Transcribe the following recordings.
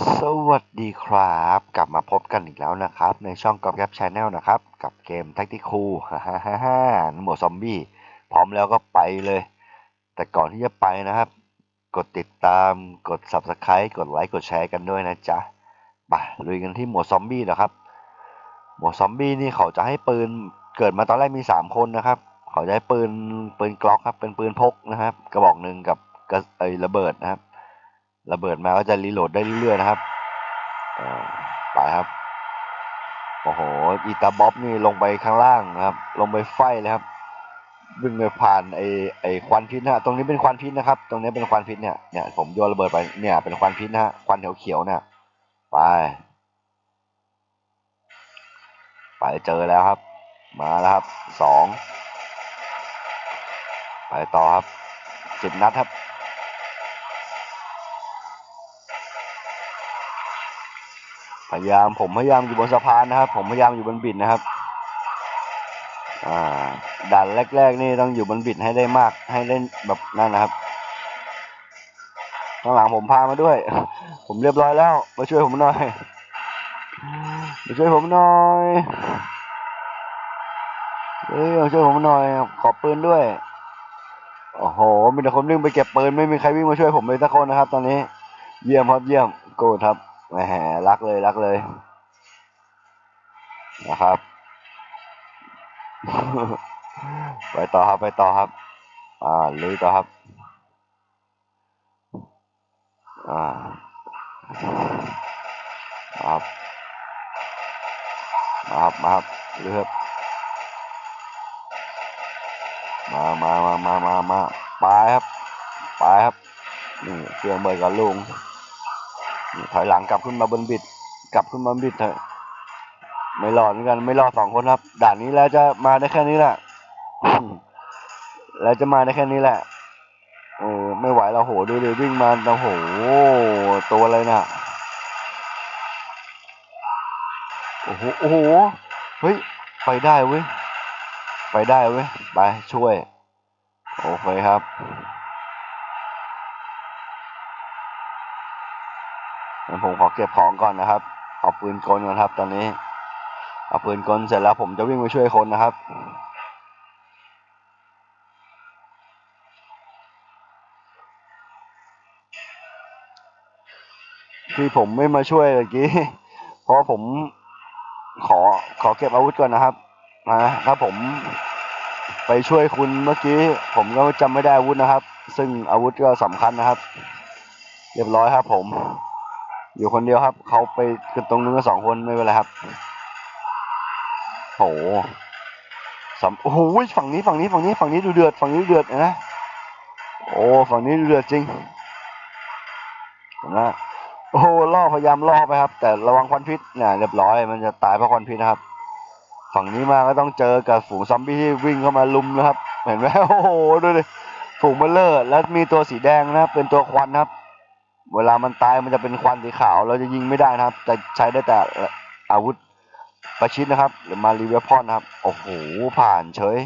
สวัสดีครับ กลับมาพบกันอีกแล้วนะครับ ในช่องกอบแกบชาแนลนะครับ กับเกม t a c t i c คูฮ่าฮ่าฮ่าหมวดซอมบี้ พร้อมแล้วก็ไปเลย แต่ก่อนที่จะไปนะครับ กดติดตามกด Subscribe กดไลค์กดแชร์กันด้วยนะจ๊ะไปลุยกันที่หมวดซอมบี้นะครับ หมวดซอมบี้นี่เขาจะให้ปืนเกิดมาตอนแรกมีสามคนนะครับ เขาจะให้ปืนปืนกล็อกครับเป็นปืนพกนะครับ กระบอกหนึ่งกับกระไอระเบิดนะครับ ระเบิดมาก็จะรีโหลดได้เรื่อยๆนะครับไปครับ โอ้โห อีตาบ๊อบนี่ลงไปข้างล่างนะครับ ลงไปไฟเลยครับวิ่งไปผ่านไอ้ไอ้ควันพิษนะตรงนี้เป็นควันพิษนะครับ ตรงนี้เป็นควันพิษเนี่ย เนี่ยผมโยนระเบิดไป เนี่ยเป็นควันพิษนะฮะ ควันเขียวๆเนี่ย ไป ไปเจอแล้วครับ มาแล้วครับ สอง ไปต่อครับสิบนัดครับ พยายามผมพยายามอยู่บนสะพานนะครับ ผมพยายามอยู่บนบิดนะครับด่านแรก ๆ นี่ต้องอยู่บนบิดให้ได้มากให้เล่นแบบนั่นนะครับข้างหลังผมพามาด้วย ผมเรียบร้อยแล้ว มาช่วยผมหน่อย มาช่วยผมหน่อยเอ้ยมาช่วยผมหน่อย ขอปืนด้วย โอ้โห มีแต่คนวิ่งไปเก็บปืน ไม่มีใครวิ่งมาช่วยผมเลยสักคนนะครับ ตอนนี้ เยี่ยมครับ เยี่ยม โกรธครับ แหมรักเลยรักเลย นะครับ ไปต่อครับไปต่อครับ อ่าลุยต่อครับ อ่าครับมาครับมาครับเลือกมามามามามามาไปครับไปครับนี่เครื่องเบิดกับลุง ถอยหลังกลับขึ้นมาบนบิด กลับขึ้นมาบนบิดเถอะไม่รอดเหมือนกันไม่รอดสองคนครับ ด่านนี้แล้วจะมาได้แค่นี้แหละแล้วจะมาได้แค่นี้แหละเออไม่ไหวแล้วโหดูดิวิ่งมาโอ้โหตัวอะไรน่ะโอ้โหโอ้โหเฮ้ยไปได้เว้ยไปได้เว้ยไปช่วย โอเคครับ งั้นผมขอเก็บของก่อนนะครับ เอาปืนกลก่อนครับ ตอนนี้ เอาปืนกลเสร็จแล้วผมจะวิ่งไปช่วยคนนะครับที่ผมไม่มาช่วยเมื่อกี้ เพราะผมขอขอเก็บอาวุธก่อนนะครับนะถ้าผมไปช่วยคุณเมื่อกี้ ผมก็จำไม่ได้อาวุธนะครับ ซึ่งอาวุธก็สำคัญนะครับ เรียบร้อยครับผม อยู่คนเดียวครับ เขาไปกันตรงนู้นกันสองคนไม่เป็นไรครับโหสำโอ้โหฝั่งนี้ฝั่งนี้ฝั่งนี้ฝั่งนี้ดูเดือดฝั่งนี้เดือดนะโอ้ฝั่งนี้เดือดจริงนะโอ้ล่อพยายามล่อไปครับ แต่ระวังควันพิษเนี่ยเรียบร้อยมันจะตายเพราะควันพิษนะครับ ฝั่งนี้มาก็ต้องเจอกับฝูงซอมบี้ที่วิ่งเข้ามาลุมนะครับ เห็นไหมโอ้โหดูดิฝูงเบลเลอร์แล้วมีตัวสีแดงนะเป็นตัวควันครับ เวลามันตายมันจะเป็นควันสีขาว เราจะยิงไม่ได้นะครับ จะใช้ได้แต่อาวุธประชิดนะครับ หรือมารีเวพอนนะครับ โอ้โห ผ่านเฉย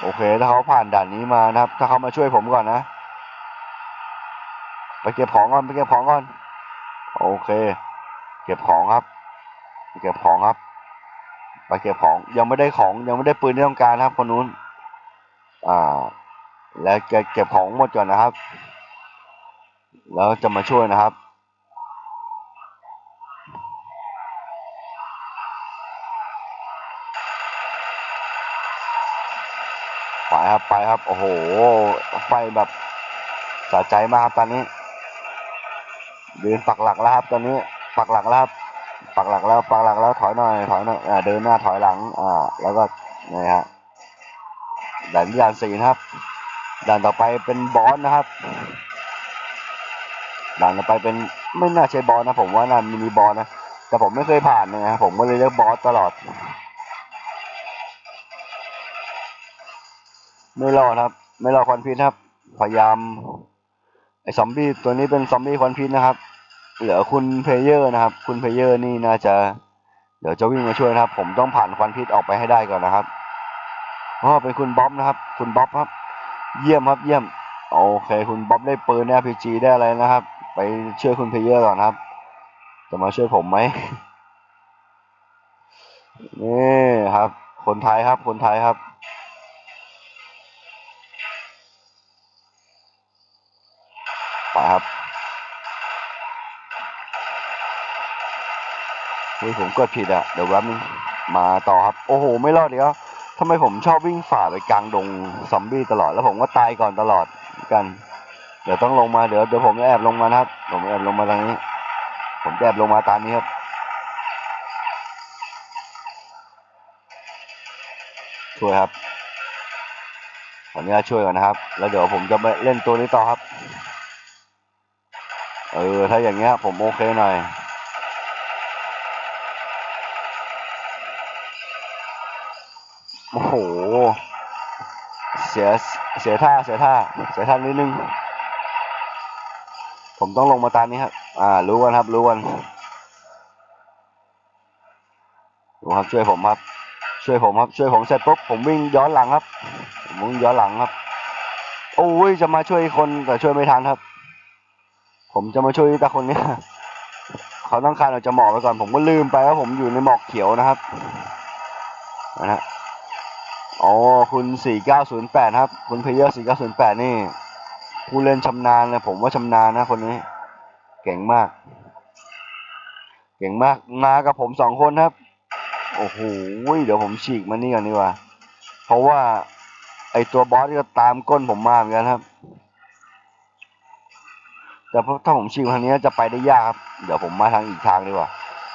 โอเค ถ้าเขาผ่านด่านนี้มานะครับ ถ้าเขามาช่วยผมก่อนนะ ไปเก็บของก่อน ไปเก็บของก่อน โอเค เก็บของครับ เก็บของครับ ไปเก็บของ ยังไม่ได้ของ ยังไม่ได้ปืนที่ต้องการครับคนนู้น อ่า แล้วแกเก็บของหมดก่อนนะครับ แล้วจะมาช่วยนะครับ ไปครับไปครับ โอ้โห ไฟแบบสะใจมากครับตอนนี้เดินปักหลักแล้วครับตอนนี้ปักหลักแล้วครับปักหลักแล้วปักหลักแล้วถอยหน่อยถอยหน่อยอ่าเดินหน้าถอยหลังอ่าแล้วก็นี่ฮะด่านที่ด่านสี่นะครับด่านต่อไปเป็นบอสนะครับ ด่านต่อไปเป็นไม่น่าใช่บอสนะผมว่าน่ามินิบอสนะ แต่ผมไม่เคยผ่านนะผมก็เลยเรียกบอสตลอด ไม่รอดครับ ไม่รอดควันพิษครับ พยายาม ไอ้ซอมบี้ตัวนี้เป็นซอมบี้ควันพิษนะครับ เหลือคุณเพลเยอร์นะครับ คุณเพลเยอร์นี่น่าจะ เดี๋ยวจะวิ่งมาช่วยนะครับ ผมต้องผ่านควันพิษออกไปให้ได้ก่อนนะครับอ๋อเป็นคุณบ๊อบนะครับ คุณบ๊อบครับ เยี่ยมครับเยี่ยม โอเค คุณบ๊อบได้ปืนได้พีจีได้อะไรนะครับ ไปช่วยคุณเพเยอร์ก่อนครับ จะมาช่วยผมไหมนี่ครับ คนไทยครับ คนไทยครับ ไปครับเฮ้ยผมกดผิดอะเดี๋ยวแป๊บนึงมาต่อครับ โอ้โห ไม่รอดเดี๋ยวทำไมผมชอบวิ่งฝ่าไปกลางดงซอมบี้ตลอด แล้วผมก็ตายก่อนตลอดกัน เดี๋ยวต้องลงมาเดี๋ยวเดี๋ยวผมจะแอบลงมานะครับ ผมแอบลงมาทางนี้ ผมแอบลงมาตามนี้ครับช่วยครับขออนุญาตช่วยก่อนนะครับ แล้วเดี๋ยวผมจะไปเล่นตัวนี้ต่อครับ เออ ถ้าอย่างเงี้ยผมโอเคหน่อย โอ้โห เสีย เสียท่า เสียท่า เสียท่านิดนึง ผมต้องลงมาตามนี้ครับ อ่า รู้กันครับ รู้กันดูครับ ช่วยผมครับ ช่วยผมครับ ช่วยผมเสร็จปุ๊บ ผมวิ่งย้อนหลังครับ ผมวิ่งย้อนหลังครับ โอ้ย จะมาช่วยคนแต่ช่วยไม่ทันครับ ผมจะมาช่วยตาคนเนี้ยเขาต้องการเราจะหมอกไปก่อน ผมก็ลืมไปว่าผมอยู่ในหมอกเขียวนะครับ นะฮะอ๋อ คุณสี่เก้าศูนย์แปดครับ คุณเพเยอร์สี่เก้าศูนย์แปดนี่ ผู้เล่นชำนาญเลยผมว่าชำนาญนะคนนี้ เก่งมาก เก่งมากมากับผมสองคนครับ โอ้โหเดี๋ยวผมฉีกมันนี่ก่อนดีกว่า เพราะว่า ไอตัวบอสก็ตามก้นผมมาเหมือนกันครับ แต่ถ้าผมฉีกทางนี้จะไปได้ยากครับ เดี๋ยวผมมาทางอีกทางดีกว่า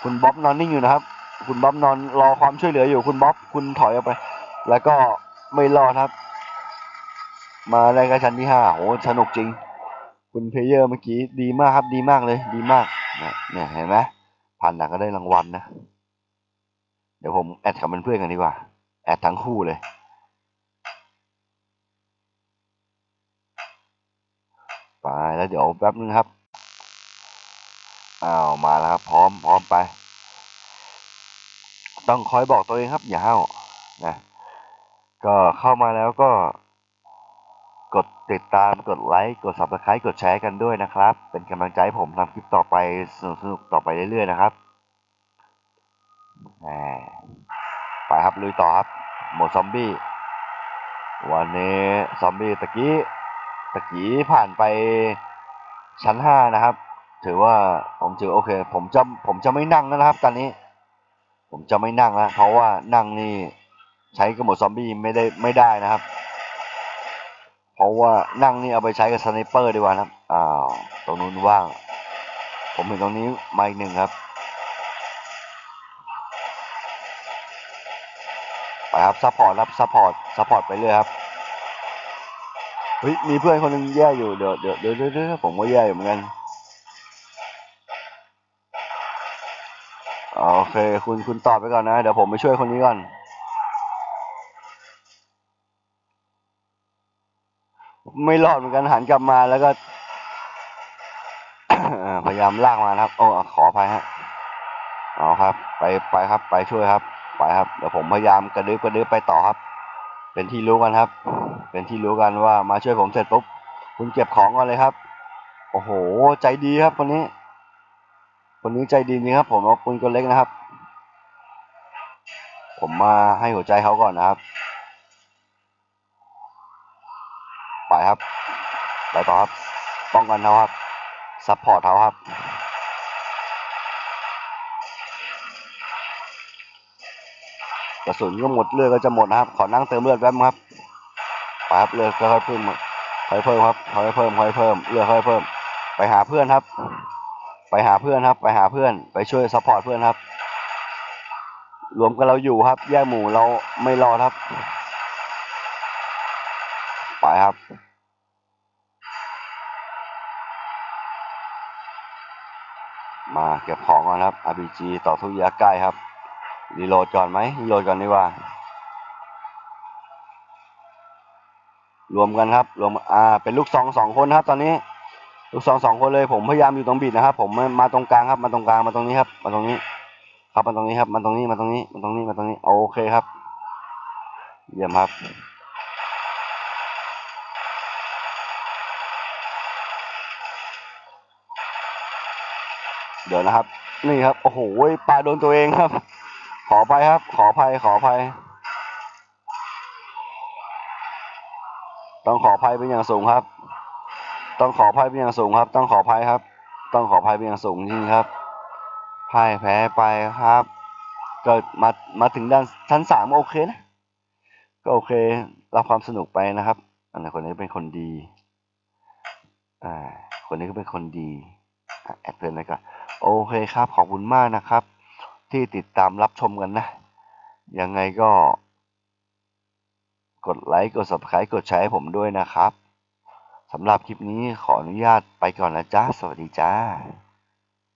คุณบ๊อบนอนนิ่งอยู่นะครับ คุณบ๊อบนอนรอความช่วยเหลืออยู่คุณบ๊อบคุณถอยออกไป แล้วก็ไม่รอดครับ มาได้กระชั้นที่ห้าโหสนุกจริง คุณเพเยอร์เมื่อกี้ดีมากครับดีมากเลย ดีมากเนี่ยเนี่ยเห็นไหมผ่านหนักก็ได้รางวัลนะ เดี๋ยวผมแอดกับเพื่อนๆกันดีกว่า แอดทั้งคู่เลย ไปแล้วเดี๋ยวแป๊บนึงครับ อ้าวมาแล้วครับ พร้อมพร้อมไป ต้องคอยบอกตัวเองครับ อย่าห้าวนะ ก็เข้ามาแล้วก็ กดติดตามกดไลค์กด subscribe กดแชร์กันด้วยนะครับ เป็นกำลังใจให้ผมทำคลิปต่อไปสนุกๆต่อไปเรื่อยๆนะครับไปครับลุยต่อครับ หมดซอมบี้ วันนี้ซอมบี้ตะกี้ตะกี้ผ่านไปชั้นห้านะครับ ถือว่าผมถือโอเค ผมจะผมจะไม่นั่งนะครับ ตอนนี้ ผมจะไม่นั่งแล้วเพราะว่านั่งนี่ใช้กับหมดซอมบี้ไม่ได้ไม่ได้นะครับ เพราะว่านั่งนี่เอาไปใช้กับสไนเปอร์ดีกว่านะครับอ้าวตรงนู้นว่าง ผมเห็นตรงนี้มาอีกหนึ่งครับไปครับซัพพอร์ตครับซัพพอร์ตซัพพอร์ตไปเรื่อยครับเฮ้ยมีเพื่อนคนหนึงแย่อยู่เดี๋ยวเดี๋ยวเดี๋ยวเดี๋ยวผมก็แย่อยู่เหมือนกันอ่าโอเค คุณคุณตอบไปก่อนนะ เดี๋ยวผมไปช่วยคนนี้ก่อน ไม่รอดเหมือนกันหันกลับมาแล้วก็ พยายามลากมานะครับ โอ้ขออภัยฮะเอาครับ ไปไปครับ ไปช่วยครับ ไปครับเดี๋ยวผมพยายามกระดึ๊บกระดึ๊บไปต่อครับ เป็นที่รู้กันครับ เป็นที่รู้กันว่ามาช่วยผมเสร็จปุ๊บคุณเก็บของก่อนเลยครับ โอ้โห ใจดีครับคนนี้ คนนี้ใจดีจริงครับ ผมเอาปืนกลเล็กนะครับ ผมมาให้หัวใจเขาก่อนนะครับ ไปครับไปต่อครับ ป้องกันเขาครับ ซัพพอร์ตเขาครับ กระสุนก็หมดเลือดก็จะหมดนะครับ ขอนั่งเติมเลือดแป๊บนึงครับไปครับเลือดค่อยๆเพิ่มค่อยเพิ่มครับค่อยเพิ่มค่อยเพิ่มเลือดค่อยเพิ่ม ไปหาเพื่อนครับ ไปหาเพื่อนครับ ไปหาเพื่อน ไปช่วยซัพพอร์ตเพื่อนครับ รวมกันเราอยู่ครับ แยกหมู่เราไม่รอครับ ไปครับมาเก็บของก่อนครับ RPG ต่อทุกระยะใกล้ครับ รีโหลดก่อนไหมรีโหลดก่อนดีกว่า รวมกันครับ รวม อ่า เป็นลูกซองสองคนครับ ตอนนี้ ลูกซองสองคนเลย ผมพยายามอยู่ตรงบิดนะครับ ผมมามาตรงกลางครับ มาตรงกลาง มาตรงนี้ครับ มาตรงนี้ ครับ มาตรงนี้ครับ มาตรงนี้ มาตรงนี้ มาตรงนี้ มาตรงนี้ โอเคครับ เยี่ยมครับ เดี๋ยวนะครับ นี่ครับ โอ้โหปลาโดนตัวเองครับ ขออภัยครับ ขออภัย ขออภัย ต้องขออภัยเป็นอย่างสูงครับ ต้องขออภัยเป็นอย่างสูงครับ ต้องขออภัยครับ ต้องขออภัยเป็นอย่างสูงจริงครับพ่ายแพ้ไปครับก็มามาถึงด้านชั้นสามโอเคนะ ก็โอเค รับความสนุกไปนะครับ อันนี้คนนี้เป็นคนดี อ่า คนนี้ก็เป็นคนดี แอดเพื่อนไว้ก่อน โอเคครับ ขอบคุณมากนะครับ ที่ติดตามรับชมกันนะ ยังไงก็ กดไลค์ กด subscribe กดแชร์ให้ผมด้วยนะครับสำหรับคลิปนี้ขออนุญาตไปก่อนนะจ้าสวัสดีจ้า